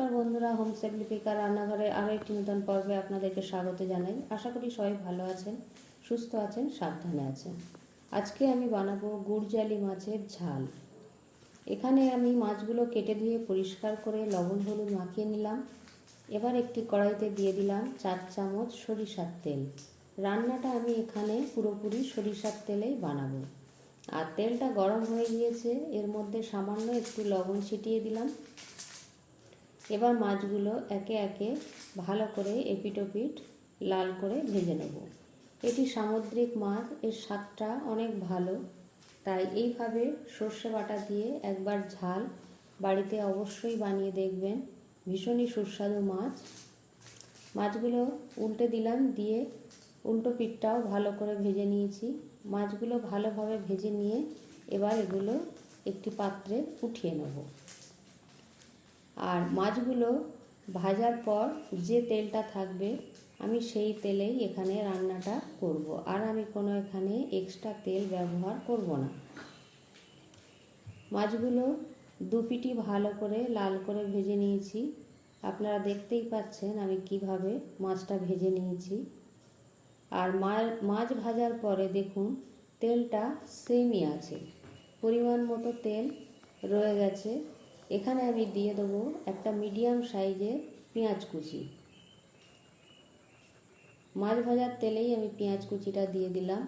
নমস্কার বন্ধুরা, home safe Lipika রান্নাঘরে আরও একটি নতুন পর্বে আপনাদেরকে স্বাগত জানাই। আশা করি সবাই ভালো আছেন, সুস্থ আছেন, সাবধানে আছেন। আজকে আমি বানাবো গুড়জালি মাছের ঝাল। এখানে আমি মাছগুলো কেটে ধুয়ে পরিষ্কার করে লবণ হলুদ মাখিয়ে নিলাম। এবার একটি কড়াইতে দিয়ে দিলাম চার চামচ সরিষার তেল। রান্নাটা আমি এখানে পুরোপুরি সরিষার তেলেই বানাবো। আর তেলটা গরম হয়ে গিয়েছে, এর মধ্যে সামান্য একটু লবণ ছিটিয়ে দিলাম। এবার মাছগুলো একে একে ভালো করে এপিটোপিট লাল করে ভেজে নেব। এটি সামুদ্রিক মাছ, এর স্বাদটা অনেক ভালো, তাই এইভাবে সর্ষে বাটা দিয়ে একবার ঝাল বাড়িতে অবশ্যই বানিয়ে দেখবেন। ভীষণই সুস্বাদু মাছ। মাছগুলো উল্টে দিলাম, দিয়ে উল্টো পিঠটাও ভালো করে ভেজে নিয়েছি। মাছগুলো ভালোভাবে ভেজে নিয়ে এবার এগুলো একটি পাত্রে উঠিয়ে নেব। আর মাছগুলো ভাজার পর যে তেলটা থাকবে, আমি সেই তেলেই এখানে রান্নাটা করব। আর আমি কোনো এখানে এক্সট্রা তেল ব্যবহার করব না। মাছগুলো দুপিটি ভালো করে লাল করে ভেজে নিয়েছি। আপনারা দেখতেই পাচ্ছেন আমি কীভাবে মাছটা ভেজে নিয়েছি। আর মাছ ভাজার পরে দেখুন তেলটা সেমই আছে। পরিমাণ মতো তেল রয়ে গেছে। এখানে আমি দিয়ে দেবো একটা মিডিয়াম সাইজের পেঁয়াজ কুচি। মাছ ভাজার তেলেই আমি পেঁয়াজ কুচিটা দিয়ে দিলাম।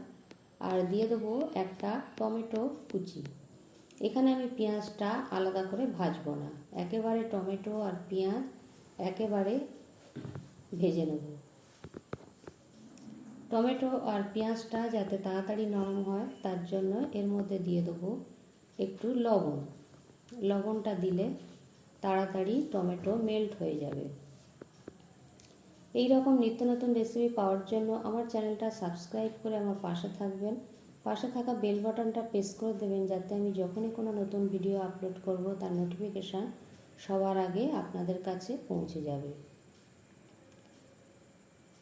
আর দিয়ে দেবো একটা টমেটো কুচি। এখানে আমি পেঁয়াজটা আলাদা করে ভাজবো না। একেবারে টমেটো আর পেঁয়াজ একেবারে ভেজে নেব। টমেটো আর পেঁয়াজটা যাতে তাড়াতাড়ি নরম হয়, তার জন্য এর মধ্যে দিয়ে দেবো একটু লবণ। লবণটা দিলে তাড়াতাড়ি টমেটো মেল্ট হয়ে যাবে। এই রকম নিত্য নতুন রেসিপি পাওয়ার জন্য আমার চ্যানেলটা সাবস্ক্রাইব করে আমার পাশে থাকবেন। পাশে থাকা বেল বাটনটা প্রেস করে দেবেন যাতে আমি যখনই কোনো নতুন ভিডিও আপলোড করব, তার নোটিফিকেশান সবার আগে আপনাদের কাছে পৌঁছে যাবে।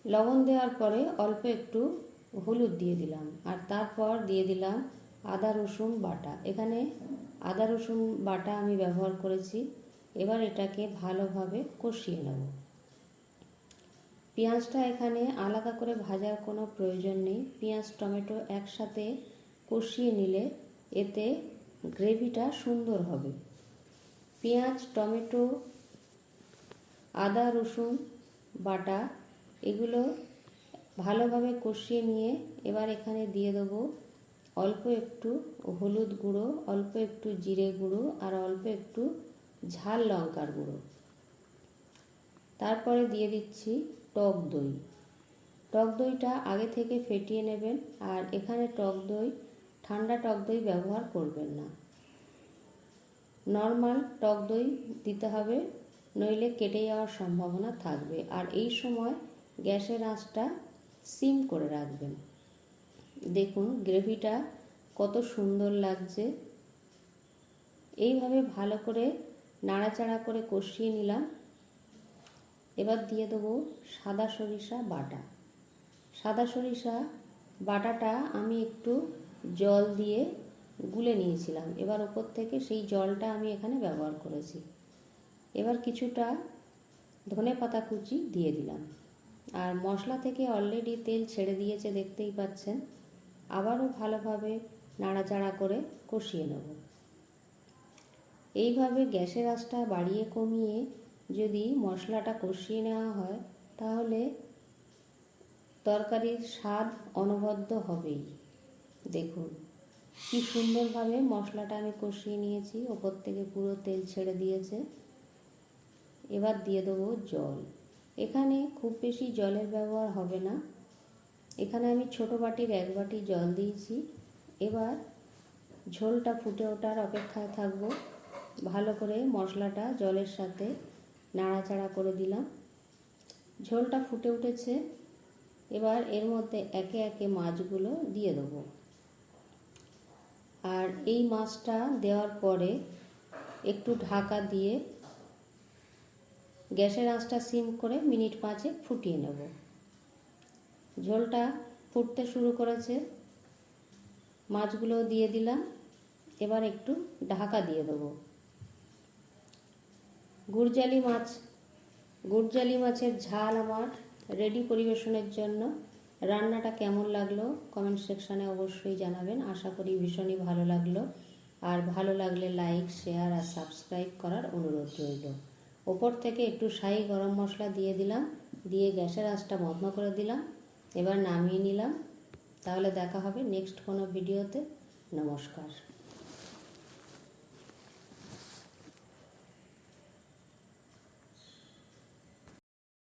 লবণ দেওয়ার পরে অল্প একটু হলুদ দিয়ে দিলাম আর তারপর দিয়ে দিলাম আদা রসুন বাটা। এখানে আদা, রসুন বাটা আমি ব্যবহার করেছি। এবার এটাকে ভালোভাবে কষিয়ে নেব। পেঁয়াজটা এখানে আলাদা করে ভাজার কোনো প্রয়োজন নেই। পেঁয়াজ, টমেটো একসাথে কষিয়ে নিলে এতে গ্রেভিটা সুন্দর হবে। পেঁয়াজ, টমেটো, আদা, রসুন বাটা এগুলো ভালোভাবে কষিয়ে নিয়ে এবার এখানে দিয়ে দেবো অল্প একটু হলুদ গুঁড়ো, অল্প একটু জিরে গুঁড়ো আর অল্প একটু ঝাল লঙ্কার গুঁড়ো। তারপরে দিয়ে দিচ্ছি টক দই। টক দইটা আগে থেকে ফেটিয়ে নেবেন আর এখানে টক দই, ঠান্ডা টক দই ব্যবহার করবেন না। নর্মাল টক দই দিতে হবে, নইলে কেটে যাওয়ার সম্ভাবনা থাকবে। আর এই সময় গ্যাসের আঁচটা সিম করে রাখবেন। দেখুন, গ্রেভিটা কত সুন্দর লাগছে। এইভাবে ভালো করে নাড়াচাড়া করে কষিয়ে নিলাম। এবার দিয়ে দেবো সাদা সরিষা বাটা। সাদা সরিষা বাটাটা আমি একটু জল দিয়ে গুলে নিয়েছিলাম। এবার ওপর থেকে সেই জলটা আমি এখানে ব্যবহার করেছি। এবার কিছুটা ধনে পাতা কুচি দিয়ে দিলাম। আর মশলা থেকে অলরেডি তেল ছেড়ে দিয়েছে, দেখতেই পাচ্ছেন। আবারও ভালোভাবে নাড়াচাড়া করে কষিয়ে নেব। এইভাবে গ্যাসের আঁচটা বাড়িয়ে কমিয়ে যদি মশলাটা কষিয়ে নেওয়া হয়, তাহলে তরকারির স্বাদ অনবদ্য হবেই। দেখুন, কি সুন্দরভাবে মশলাটা আমি কষিয়ে নিয়েছি, ওপর থেকে পুরো তেল ছেড়ে দিয়েছে। এবার দিয়ে দেবো জল। এখানে খুব বেশি জলের ব্যবহার হবে না। এখানে আমি ছোট বাটির এক বাটি জল দিয়েছি। এবার ঝোলটা ফুটে ওঠার অপেক্ষায় থাকব। ভালো করে মশলাটা জলের সাথে নাড়াচাড়া করে দিলাম। ঝোলটা ফুটে উঠেছে। এবার এর মধ্যে একে একে মাছগুলো দিয়ে দেবো। আর এই মাছটা দেওয়ার পরে একটু ঢাকা দিয়ে গ্যাসের আঁচটা সিম করে মিনিট পাঁচে ফুটিয়ে নেব। ঝোলটা ফুটতে শুরু করেছে। মাছগুলো দিয়ে দিলাম। এবার একটু ঢাকা দিয়ে দেবো। গুড়জালি মাছ, গুড়জালি মাছের ঝাল আমার রেডি পরিবেশনের জন্য। রান্নাটা কেমন লাগল? কমেন্ট সেকশানে অবশ্যই জানাবেন। আশা করি ভীষণই ভালো লাগল। আর ভালো লাগলে লাইক শেয়ার আর সাবস্ক্রাইব করার অনুরোধ রইল। ওপর থেকে একটু শাহি গরম মশলা দিয়ে দিলাম। দিয়ে গ্যাসের আঁচটা বন্ধ করে দিলাম। এবার নামিয়ে নিলাম। তাহলে দেখা হবে নেক্সট কোনো ভিডিওতে নমস্কার।